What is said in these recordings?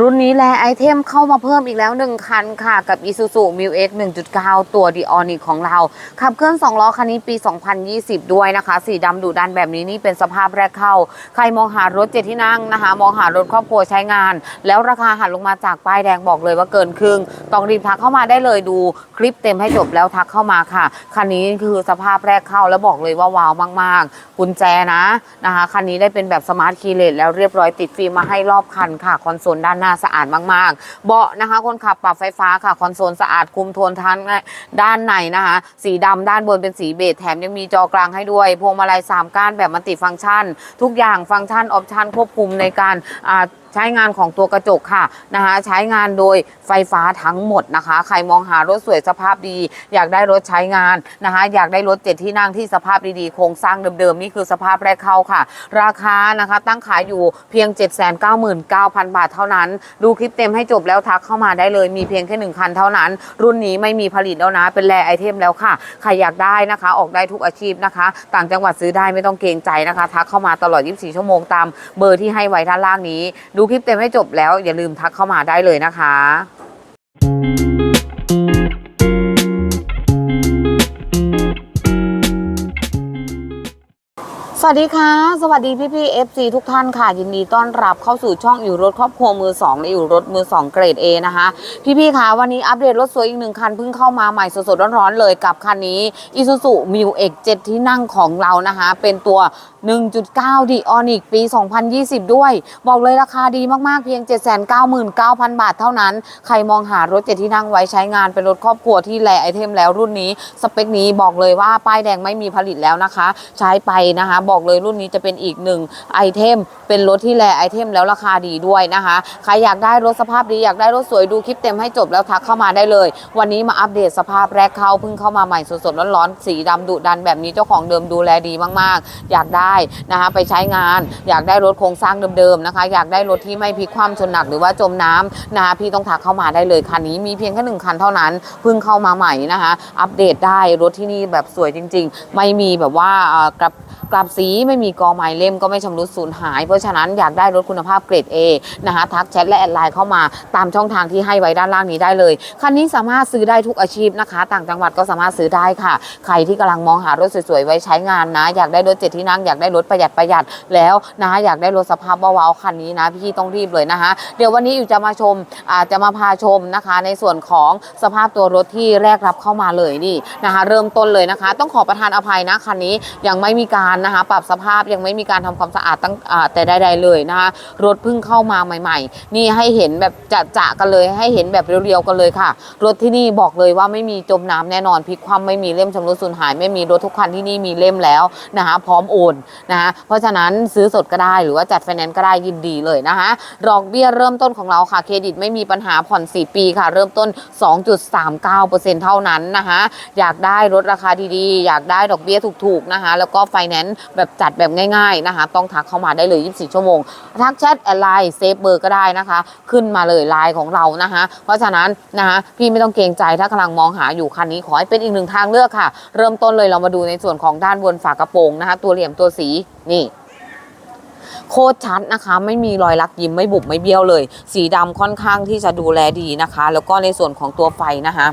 รุ่นนี้แลไอเทมเข้ามาเพิ่มอีกแล้ว 1 คันค่ะ กับ Isuzu m u x 1.9 ตัว d i o n i c ของเรา ขับเคลื่อน2ล้อคันนี้ปี 2020 ด้วยนะคะ สีดำดุดันแบบนี้นี่เป็นสภาพแรกเข้า ใครมองหารถเจ็ดที่นั่งนะคะ มองหารถครอบครัวใช้งาน แล้วราคาหันลงมาจากป้ายแดงบอกเลยว่าเกินครึ่ง ต้องรีบทักเข้ามาได้เลยดูคลิปเต็มให้จบแล้วทักเข้ามาค่ะ คันนี้คือสภาพแรกเข้าแล้วบอกเลยว่าว้าวมากๆกุญแจนะนะคะคันนี้ได้เป็นแบบสมาร์ทคีย์เลสแล้วเรียบร้อยติดฟิล์มมาให้รอบคันค่ะคอนโซลด้านหน้าสะอาดมากๆ เบาะนะคะคนขับปรับไฟฟ้าค่ะคอนโซลสะอาดคุมโทนทันด้านในนะคะ สีดำด้านบนเป็นสีเบจแถมยังมีจอกลางให้ด้วย พวงมาลัย3ก้านแบบมัลติฟังก์ชัน ทุกอย่างฟังก์ชันออปชันควบคุมในการใช้งานของตัวกระจกค่ะนะคะใช้งานโดยไฟฟ้าทั้งหมดนะคะ ใครมองหารถสวยสภาพดี อยากได้รถใช้งานนะคะ อยากได้รถเจ็ดที่นั่งที่สภาพดีๆโครงสร้างเดิมๆ นี่คือสภาพแรกเข้าค่ะ ราคานะคะตั้งขายอยู่เพียง 799,000 บาทเท่านั้นดูคลิปเต็มให้จบแล้วทักเข้ามาได้เลย มีเพียงแค่หนึ่งคันเท่านั้น รุ่นนี้ไม่มีผลิตแล้วนะ เป็นแรไอเทมแล้วค่ะ ใครอยากได้นะคะ ออกได้ทุกอาชีพนะคะ ต่างจังหวัดซื้อได้ไม่ต้องเกรงใจนะคะ ทักเข้ามาตลอด 24 ชั่วโมงตามเบอร์ที่ให้ไว้ด้านล่างนี้ ดูคลิปเต็มให้จบแล้วอย่าลืมทักเข้ามาได้เลยนะคะ สวัสดีค่ะ สวัสดีพี่พี่เอฟซีทุกท่านค่ะ ยินดีต้อนรับเข้าสู่ช่องอยู่รถครอบครัวมือ2และอยู่รถมือ 2 เกรด A นะคะ พี่พี่ค่ะวันนี้อัปเดตรถสวยอีกหนึ่งคันเพิ่งเข้ามาใหม่สดๆร้อนๆเลยกับคันนี้ Isuzu m u x 7ที่นั่งของเรานะคะ เป็นตัว 1.9 d i o n i c ปี 2020 ด้วย บอกเลยราคาดีมากๆเพียง 799,000 บาทเท่านั้น ใครมองหารถเจ็ดที่นั่งไว้ใช้งานเป็นรถครอบครัวที่แลไอเทมแล้วรุ่นนี้สเปคนี้บอกเลยว่าป้ายแดงไม่มีผลิตแล้วนะคะ ใช้ไปนะคะบอกเลยรุ่นนี้จะเป็นอีกหนึ่งไอเทม เป็นรถที่แลไอเทมแล้วราคาดีด้วยนะคะใครอยากได้รถสภาพดีอยากได้รถสวยดูคลิปเต็มให้จบแล้วทักเข้ามาได้เลย วันนี้มาอัปเดตสภาพแรกเข้าเพิ่งเข้ามาใหม่สดๆร้อนๆสีดำดุดันแบบนี้เจ้าของเดิมดูแลดีมากๆ อยากได้นะคะไปใช้งาน อยากได้รถโครงสร้างเดิมๆนะคะ อยากได้รถที่ไม่พลิกคว่ำชนหนักหรือว่าจมน้ำนะคะพี่ต้องทักเข้ามาได้เลยคันนี้มีเพียงแค่หนึ่งคันเท่านั้นเพิ่งเข้ามาใหม่นะคะ อัปเดตได้รถที่นี่แบบสวยจริง ๆ ไม่มีแบบว่ากลับกลับสีไม่มีกอไม้เล่มก็ไม่ชำรุดสูญหาย เพราะฉะนั้นอยากได้รถคุณภาพเกรด A นะคะทักแชทและแอดไลน์เข้ามาตามช่องทางที่ให้ไว้ด้านล่างนี้ได้เลย คันนี้สามารถซื้อได้ทุกอาชีพนะคะ ต่างจังหวัดก็สามารถซื้อได้ค่ะ ใครที่กำลังมองหารถสวยๆไว้ใช้งานนะ อยากได้รถเจ็ดที่นั่งอยากได้รถประหยัดประหยัดแล้วนะคะอยากได้รถสภาพว้าๆคันนี้นะพี่ต้องรีบเลยนะคะเดี๋ยววันนี้อยู่จะมาชมอาจจะมาพาชมนะคะ ในส่วนของสภาพตัวรถที่แรกรับเข้ามาเลยนี่นะคะ เริ่มต้นเลยนะคะ ต้องขอประทานอภัยนะคันนี้ยังไม่มีการนะคะปรับสภาพยังไม่มีการทำความสะอาดตั้งแต่ใดๆเลยนะคะรถเพิ่งเข้ามาใหม่ ๆ นี่ให้เห็นแบบจะๆกันเลย ให้เห็นแบบเรียวๆกันเลยค่ะ รถที่นี่บอกเลยว่าไม่มีจมน้ำแน่นอนพลิกคว่ำไม่มีเล่มชำรุดสูญหาย ไม่มีรถทุกคันที่นี่มีเล่มแล้วนะคะพร้อมโอนนะคะเพราะฉะนั้นซื้อสดก็ได้หรือว่าจัดไฟแนนซ์ก็ได้ยินดีเลยนะคะดอกเบี้ยเริ่มต้นของเราค่ะเครดิตไม่มีปัญหาผ่อน 4 ปีค่ะ เริ่มต้น 2.39%เท่านั้นนะคะอยากได้รถราคาดีๆ อยากได้ดอกเบี้ยถูกๆนะคะแล้วก็ไฟแนนซ์แบบจัดแบบง่ายๆนะคะ ต้องทักเข้ามาได้เลย 24 ชั่วโมง ทักแชทแอดไลน์เซฟเบอร์ก็ได้นะคะ ขึ้นมาเลยไลน์ของเรานะคะ เพราะฉะนั้นนะคะพี่ไม่ต้องเกรงใจถ้ากำลังมองหาอยู่คันนี้ขอให้เป็นอีกหนึ่งทางเลือกค่ะ เริ่มต้นเลยเรามาดูในส่วนของด้านบนฝากระโปรงนะคะ ตัวเหลี่ยมตัวสีนี่โคตรชัดนะคะ ไม่มีรอยลักยิ้มไม่บุบไม่เบี้ยวเลย สีดำค่อนข้างที่จะดูแลดีนะคะ แล้วก็ในส่วนของตัวไฟนะคะ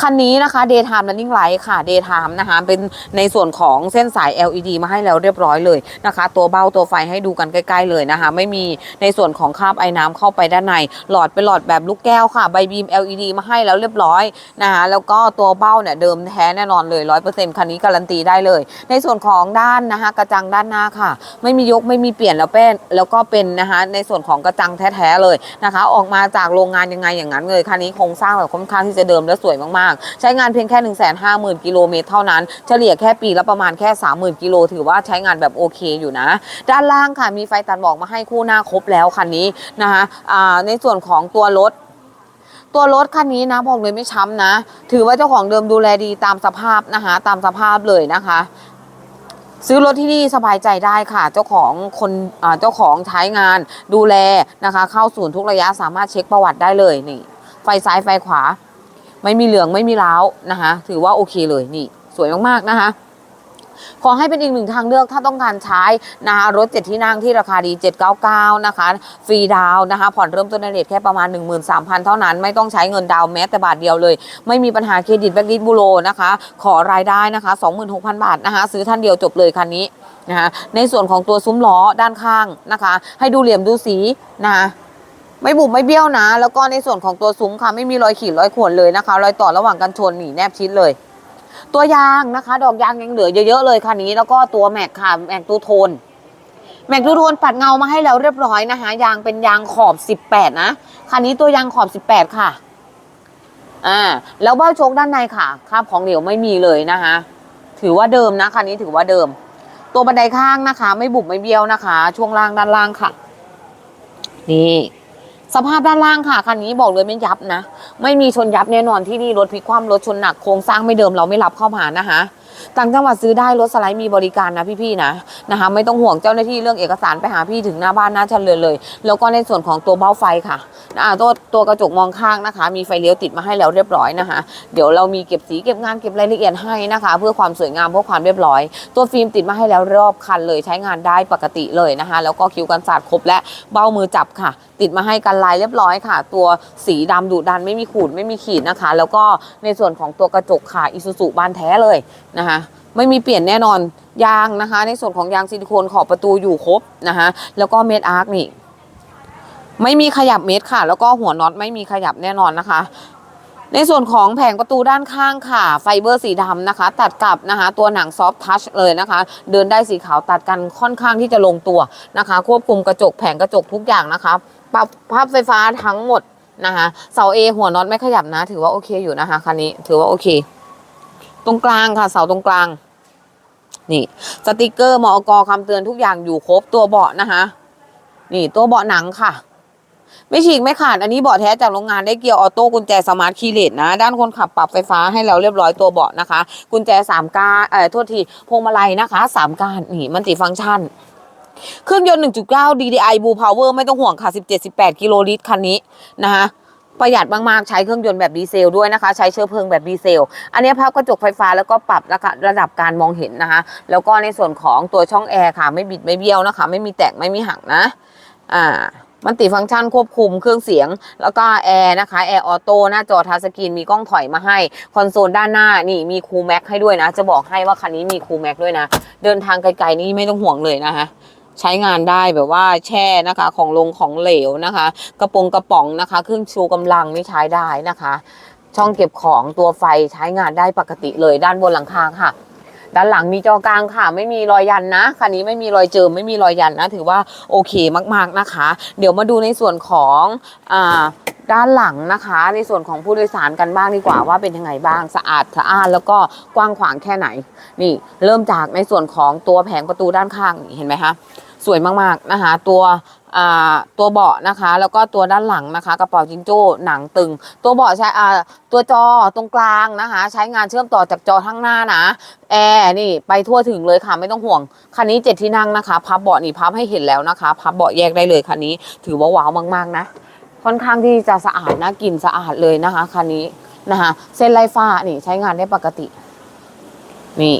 คันนี้นะคะ Daytime Running Light ค่ะ Daytime นะคะเป็นในส่วนของเส้นสาย LED มาให้แล้วเรียบร้อยเลยนะคะ ตัวเบ้าตัวไฟให้ดูกันใกล้ ๆ เลยนะคะ ไม่มีในส่วนของคราบไอ้น้ำเข้าไปด้านใน หลอดเป็นหลอดแบบลูกแก้วค่ะ ใบบีม LED มาให้แล้วเรียบร้อยนะคะแล้วก็ตัวเบ้าเนี่ยเดิมแท้แน่นอนเลย 100%คันนี้การันตีได้เลย ในส่วนของด้านนะคะกระจังด้านหน้าค่ะ ไม่มียกไม่มีเปลี่ยนแล้วเป็นแล้วก็เป็นนะคะในส่วนของกระจังแท้ๆเลยนะคะ ออกมาจากโรงงานยังไงอย่างนั้นเลยคันนี้โครงสร้างแบบค่อนข้างที่จะเดิมและสวยมากๆ ใช้งานเพียงแค่ 1 5 0 0 0 0 กิโลเมตรเท่านั้น เฉลี่ยแค่ปีละประมาณแค่ 30,000 กิโล ถือว่าใช้งานแบบโอเคอยู่นะ ด้านล่างค่ะมีไฟตัดหมอกมาให้คู่หน้าครบแล้วคันนี้นะคะในส่วนของตัวรถตัวรถคันนี้นะบอกเลยไม่ช้ำนะ ถือว่าเจ้าของเดิมดูแลดีตามสภาพนะคะตามสภาพเลยนะคะ ซื้อรถที่นี่สบายใจได้ค่ะ เจ้าของคนเจ้าของใช้งานดูแลนะคะ เข้าศูนย์ทุกระยะสามารถเช็คประวัติได้เลยนี่ ไฟซ้ายไฟขวา ไม่มีเหลืองไม่มีร้าวนะคะ ถือว่าโอเคเลยนี่สวยมากๆนะคะขอให้เป็นอีกหนึ่งทางเลือกถ้าต้องการใช้นะคะรถ 7 ที่นั่งที่ราคาดี 799 นะคะ ฟรีดาวนะคะ ผ่อนเริ่มต้นในเรทแค่ประมาณ 13,000 เท่านั้น ไม่ต้องใช้เงินดาวแม้แต่บาทเดียวเลย ไม่มีปัญหาเครดิตแบล็คลิสบูโรนะคะ ขอรายได้นะคะ 26,000 บาทนะคะ ซื้อท่านเดียวจบเลยคันนี้นะคะในส่วนของตัวซุ้มล้อด้านข้างนะคะ ให้ดูเหลี่ยมดูสีนะคะ ไม่บุบไม่เบี้ยวนะ แล้วก็ในส่วนของตัวซุ้มค่ะไม่มีรอยขีดรอยข่วนเลยนะคะ รอยต่อระหว่างกันชนหนีแนบชิดเลย ตัวยางนะคะ ดอกยางยังเหลือเยอะๆเลยคันนี้ แล้วก็ตัวแม็กค่ะแม็กตูโทนแม็กตูโทนปัดเงามาให้แล้วเรียบร้อยนะคะยางเป็นยางขอบ 18 นะคันนี้ตัวยางขอบ 18 ค่ะอ่าแล้วเบ้าโชคด้านในค่ะคราบของเหลวไม่มีเลยนะคะถือว่าเดิมนะคันนี้ถือว่าเดิม ตัวบันไดข้างนะคะ ไม่บุบไม่เบี้ยวนะคะ ช่วงล่างด้านล่างค่ะ นี่ สภาพด้านล่างค่ะคันนี้บอกเลยไม่ยับนะ ไม่มีชนยับแน่นอนที่นี่รถพลิกคว่ำรถชนหนักโครงสร้างไม่เดิมเราไม่รับเข้ามานะคะต่างจังหวัดซื้อได้รถสไลด์มีบริการนะพี่ๆนะนะคะไม่ต้องห่วงเจ้าหน้าที่เรื่องเอกสารไปหาพี่ถึงหน้าบ้านหน้าเฉลยเลย แล้วก็ในส่วนของตัวเบ้าไฟค่ะอ่าตัวตัวกระจกมองข้างนะคะ มีไฟเลี้ยวติดมาให้แล้วเรียบร้อยนะคะ เดี๋ยวเรามีเก็บสีเก็บงานเก็บรายละเอียดให้นะคะ เพื่อความสวยงามเพื่อความเรียบร้อย ตัวฟิล์มติดมาให้แล้วรอบคันเลยใช้งานได้ปกติเลยนะคะ แล้วก็คิ้วกันสาดครบและเบ้ามือจับค่ะ ติดมาให้กันลายเรียบร้อยค่ะ ตัวสีดำดุดันไม่มีขูดไม่มีขีดนะคะ แล้วก็ในส่วนของตัวกระจกค่ะอิซูซุบานแท้เลยนะคะไม่มีเปลี่ยนแน่นอนยางนะคะ ในส่วนของยางซิลิโคนขอบประตูอยู่ครบนะคะแล้วก็เมดอาร์คนี่ไม่มีขยับเม็ดค่ะ แล้วก็หัวน็อตไม่มีขยับแน่นอนนะคะ ในส่วนของแผงประตูด้านข้างค่ะ ไฟเบอร์สีดำนะคะ ตัดกับนะคะ ตัวหนังซอฟทัชเลยนะคะ เดินได้สีขาวตัดกันค่อนข้างที่จะลงตัวนะคะ ควบคุมกระจกแผงกระจกทุกอย่างนะคะ ปรับภาพไฟฟ้าทั้งหมดนะคะเสาเอหัวน็อตไม่ขยับนะ ถือว่าโอเคอยู่นะคะคันนี้ ถือว่าโอเค ตรงกลางค่ะ เสาตรงกลาง นี่ สติกเกอร์มอกคำเตือนทุกอย่างอยู่ครบตัวเบาะนะคะ นี่ตัวเบาะหนังค่ะ ไม่ฉีกไม่ขาดอันนี้เบาะแท้จากโรงงานได้เกียร์ออโต้กุญแจสมาร์ทคีย์เลสนะ ด้านคนขับปรับไฟฟ้าให้เราเรียบร้อยตัวเบาะนะคะ กุญแจสามก้านเอ่อโทษทีพวงมาลัยนะคะสามก้านนี่มันติฟังก์ชัน เครื่องยนต์ 1.9 DDI Blue Power ไม่ต้องห่วงค่ะ 17-18 กิโลลิตรคันนี้นะคะประหยัดมาก ๆ ใช้เครื่องยนต์แบบดีเซลด้วยนะคะ ใช้เชื้อเพลิงแบบดีเซล อันนี้พับกระจกไฟฟ้าแล้วก็ปรับระดับระดับการมองเห็นนะคะ แล้วก็ในส่วนของตัวช่องแอร์ค่ะ ไม่บิดไม่เบี้ยวนะคะ ไม่มีแตกไม่มีหักนะ อ่า มันติฟังก์ชันควบคุมเครื่องเสียง แล้วก็แอร์นะคะ แอร์ออโต้ หน้าจอทัชสกรีน มีกล้องถอยมาให้ คอนโซลด้านหน้านี่มีคูลแม็กให้ด้วยนะ จะบอกให้ว่าคันนี้มีคูลแม็กด้วยนะ เดินทางไกล ๆ นี่ไม่ต้องห่วงเลยนะคะ ใช้งานได้แบบว่าแช่นะคะ ของลงของเหลวนะคะ กระปงกระป๋องนะคะ เครื่องชูกำลังนี่ใช้ได้นะคะ ช่องเก็บของตัวไฟใช้งานได้ปกติเลยด้านบนหลังคาค่ะด้านหลังมีจอกลางค่ะ ไม่มีรอยยันนะคันนี้ไม่มีรอยเจิมไม่มีรอยยันนะ ถือว่าโอเคมากๆนะคะ เดี๋ยวมาดูในส่วนของอ่าด้านหลังนะคะ ในส่วนของผู้โดยสารกันบ้างดีกว่าว่าเป็นยังไงบ้างสะอาดสะอานแล้วก็กว้างขวางแค่ไหน นี่เริ่มจากในส่วนของตัวแผงประตูด้านข้างนี่เห็นไหมคะ สวยมากๆนะคะ ตัวอ่าตัวเบาะนะคะ แล้วก็ตัวด้านหลังนะคะ กระเป๋าจิงโจ้หนังตึง ตัวเบาะใช้อ่าตัวจอตรงกลางนะคะ ใช้งานเชื่อมต่อจากจอข้างหน้านะแอร์นี่ไปทั่วถึงเลยค่ะไม่ต้องห่วงคันนี้เจ็ดที่นั่งนะคะ พับเบาะนี่พับให้เห็นแล้วนะคะ พับเบาะแยกได้เลยคันนี้ ถือว่าว้าวมากๆนะค่อนข้างที่จะสะอาดนะกลิ่นสะอาดเลยนะคะคันนี้นะคะ เส้นไล่ฟ้านี่ใช้งานได้ปกติ นี่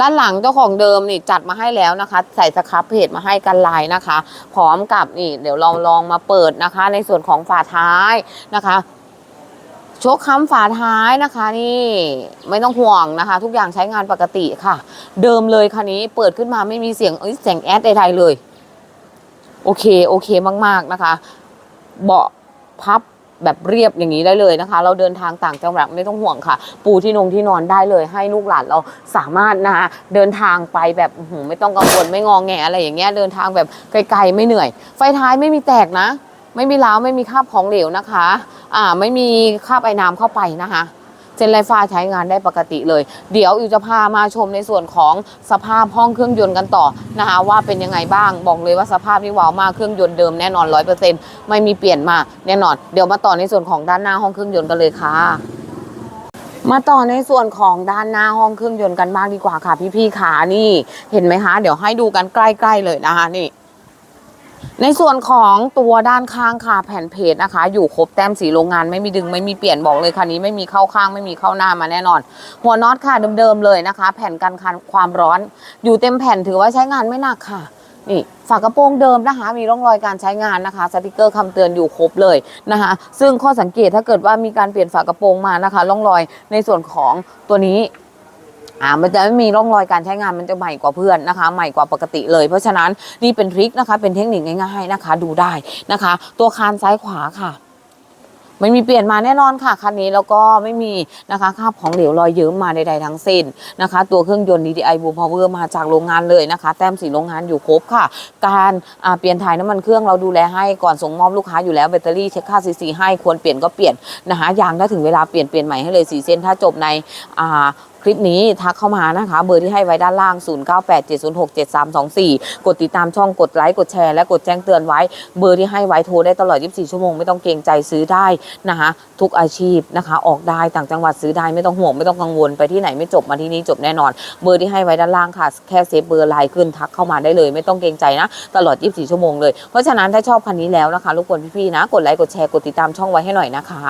ด้านหลังเจ้าของเดิมนี่จัดมาให้แล้วนะคะ ใส่สครับเพจมาให้กันลายนะคะ พร้อมกับนี่เดี๋ยวลองลองมาเปิดนะคะ ในส่วนของฝาท้ายนะคะโชคค้ำฝาท้ายนะคะนี่ไม่ต้องห่วงนะคะ ทุกอย่างใช้งานปกติค่ะ เดิมเลยคันนี้เปิดขึ้นมาไม่มีเสียงเอ้ยเสียงแอดใดๆเลย โอเค โอเคมาก ๆนะคะ เบาะพับ แบบเรียบอย่างนี้ได้เลยนะคะ เราเดินทางต่างจังหวัดไม่ต้องห่วงค่ะ ปูที่นงที่นอนได้เลย ให้ลูกหลานเราสามารถนะคะเดินทางไปแบบไม่ต้องกังวลไม่งองแงอะไรอย่างเงี้ยเดินทางแบบไกลๆไม่เหนื่อย ไฟท้ายไม่มีแตกนะ ไม่มีล้าวไม่มีคราบของเหลวนะคะ อ่าไม่มีคราบไอ้น้ำเข้าไปนะคะ เจนไลฟ้าใช้งานได้ปกติเลย เดี๋ยวอิวจะพามาชมในส่วนของสภาพห้องเครื่องยนต์กันต่อนะคะว่าเป็นยังไงบ้างบอกเลยว่าสภาพนี่ว้าวมากเครื่องยนต์เดิมแน่นอนร้อยเปอร์เซ็นต์ไม่มีเปลี่ยนมาแน่นอนเดี๋ยวมาต่อในส่วนของด้านหน้าห้องเครื่องยนต์กันเลยค่ะมาต่อในส่วนของด้านหน้าห้องเครื่องยนต์กันบ้างดีกว่าค่ะพี่ๆขานี่ เห็นไหมคะ เดี๋ยวให้ดูกันใกล้ ๆ เลยนะคะนี่ ในส่วนของตัวด้านข้างค่ะแผ่นเพจนะคะ อยู่ครบแต้มสีโรงงานไม่มีดึงไม่มีเปลี่ยนบอกเลยคันนี้ไม่มีเข้าข้างไม่มีเข้าหน้ามาแน่นอน หัวน็อตค่ะเดิมๆเลยนะคะ แผ่นกันคันความร้อน อยู่เต็มแผ่นถือว่าใช้งานไม่หนักค่ะนี่ฝากระโปรงเดิมนะคะ มีร่องรอยการใช้งานนะคะ สติกเกอร์คำเตือนอยู่ครบเลยนะคะ ซึ่งข้อสังเกตถ้าเกิดว่ามีการเปลี่ยนฝากระโปรงมานะคะ ร่องรอยในส่วนของตัวนี้ อ่ามันจะไม่มีร่องรอยการใช้งานมันจะใหม่กว่าเพื่อนนะคะ ใหม่กว่าปกติเลย เพราะฉะนั้นนี่เป็นทริคนะคะ เป็นเทคนิคง่ายๆนะคะ ดูได้นะคะ ตัวคานซ้ายขวาค่ะไม่มีเปลี่ยนมาแน่นอนค่ะคันนี้แล้วก็ไม่มีนะคะคราบของเหลวรอยเยิ้มมาใดๆทั้งสิ้นนะคะ ตัวเครื่องยนต์ DDI Blue Power มาจากโรงงานเลยนะคะ แต้มสีโรงงานอยู่ครบค่ะ การเปลี่ยนถ่ายน้ำมันเครื่องเราดูแลให้ก่อนส่งมอบลูกค้าอยู่แล้วแบตเตอรี่เช็คค่าซีซีให้ควรเปลี่ยนก็เปลี่ยนนะคะยางถ้าถึงเวลาเปลี่ยนเปลี่ยนใหม่ให้เลยสีเส้นถ้าจบใน คลิปนี้ทักเข้ามานะคะ เบอร์ที่ให้ไว้ด้านล่าง 0987067324 กดติดตามช่องกดไลค์กดแชร์และกดแจ้งเตือนไว้ เบอร์ที่ให้ไว้โทรได้ตลอด 24 ชั่วโมงไม่ต้องเกรงใจซื้อได้นะคะ ทุกอาชีพนะคะ ออกได้ต่างจังหวัดซื้อได้ไม่ต้องห่วงไม่ต้องกังวลไปที่ไหนไม่จบมาที่นี่จบแน่นอน เบอร์ที่ให้ไว้ด้านล่างค่ะ แค่เซฟเบอร์ไลน์ขึ้นทักเข้ามาได้เลย ไม่ต้องเกรงใจนะ ตลอด 24 ชั่วโมงเลย เพราะฉะนั้นถ้าชอบคันนี้แล้วนะคะรบกวนพี่ๆนะ กดไลค์กดแชร์กดติดตามช่องไว้ให้หน่อยนะคะ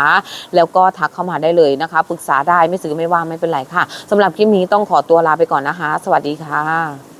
แล้วก็ทักเข้ามาได้เลยนะคะปรึกษาได้ไม่ซื้อไม่ว่าไม่เป็นไรค่ะสำหรับคลิปนี้ต้องขอตัวลาไปก่อนนะคะ สวัสดีค่ะ